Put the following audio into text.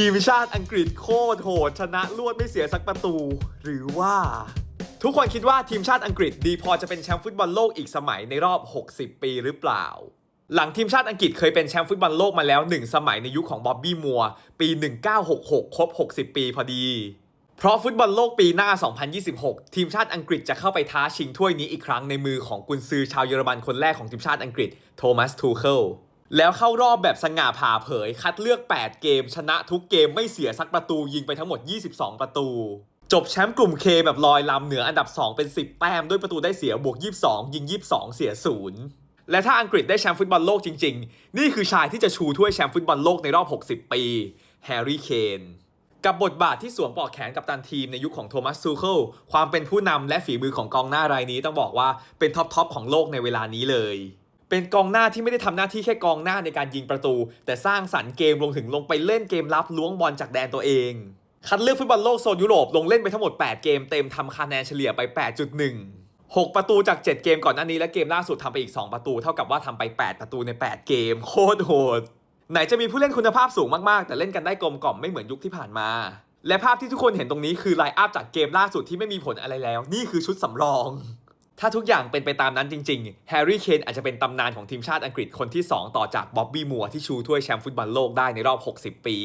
ทีมชาติอังกฤษโคตรโหด ชนะรวดไม่เสียสักประตู หรือว่า ทุกคนคิดว่าทีมชาติอังกฤษดีพอจะเป็นแชมป์ฟุตบอลโลกอีกสมัยในรอบ 60 ปีหรือเปล่า หลังทีมชาติอังกฤษเคยเป็นแชมป์ฟุตบอลโลกมาแล้ว 1 สมัยในยุคของบ๊อบบี้มัวร์ปี 1966 ครบ 60 ปีพอดี เพราะฟุตบอลโลกปีหน้า 2026 ทีมชาติอังกฤษจะเข้าไปท้าชิงถ้วยนี้อีกครั้งในมือของกุนซือชาวเยอรมันคนแรกของทีมชาติอังกฤษ โทมัส ทูเคิล แล้วเข้ารอบแบบสง่าผ่าเผย คัดเลือก 8 เกม ชนะทุกเกมไม่เสียสักประตูยิงไปทั้งหมด 22 ประตู จบแชมป์กลุ่ม K แบบลอยลำเหนืออันดับ 2 เป็น 10 แต้มด้วยประตูได้เสียบวก 22 ยิง 22 เสียศูนย์และถ้าอังกฤษได้แชมป์ฟุตบอลโลกจริง ๆ นี่คือชายที่จะชูถ้วยแชมป์ฟุตบอลโลกในรอบ 60 ปีแฮร์รี่เคนกับบทบาทที่สวมปลอกแขนกับตันทีมในยุคของโทมัสซูเคิลความเป็นผู้นำและฝีมือของกองหน้ารายนี้ต้องบอกว่าเป็นท็อปทอปของโลกในเวลานี้เลย เป็นกองหน้าที่ไม่ได้ทำหน้าที่แค่กองหน้าในการยิงประตู แต่สร้างสรรค์เกมลงถึงลงไปเล่นเกมรับล้วงบอลจากแดนตัวเอง คัดเลือกฟุตบอลโลกโซนยุโรปลงเล่นไปทั้งหมด 8 เกมเต็มทำคะแนนเฉลี่ยไป 8.1 6 ประตูจาก 7 เกมก่อนหน้านี้และเกมล่าสุดทำไปอีก 2 ประตู เท่ากับว่าทำไป 8 ประตูใน 8 เกม โคตรโหด ไหนจะมีผู้เล่นคุณภาพสูงมาก ๆ แต่เล่นกันได้กลมกล่อมไม่เหมือนยุคที่ผ่านมา และภาพที่ทุกคนเห็นตรงนี้คือไลน์อัพจากเกมล่าสุดที่ไม่มีผลอะไรแล้ว นี่คือชุดสำรอง ถ้าทุกอย่างเป็นไปตามนั้นจริงๆ แฮร์รี่เคนอาจจะเป็นตำนานของทีมชาติอังกฤษคนที่ 2 ต่อจากบ๊อบบี้มัวร์ที่ชูถ้วยแชมป์ฟุตบอลโลกได้ในรอบ 60 ปี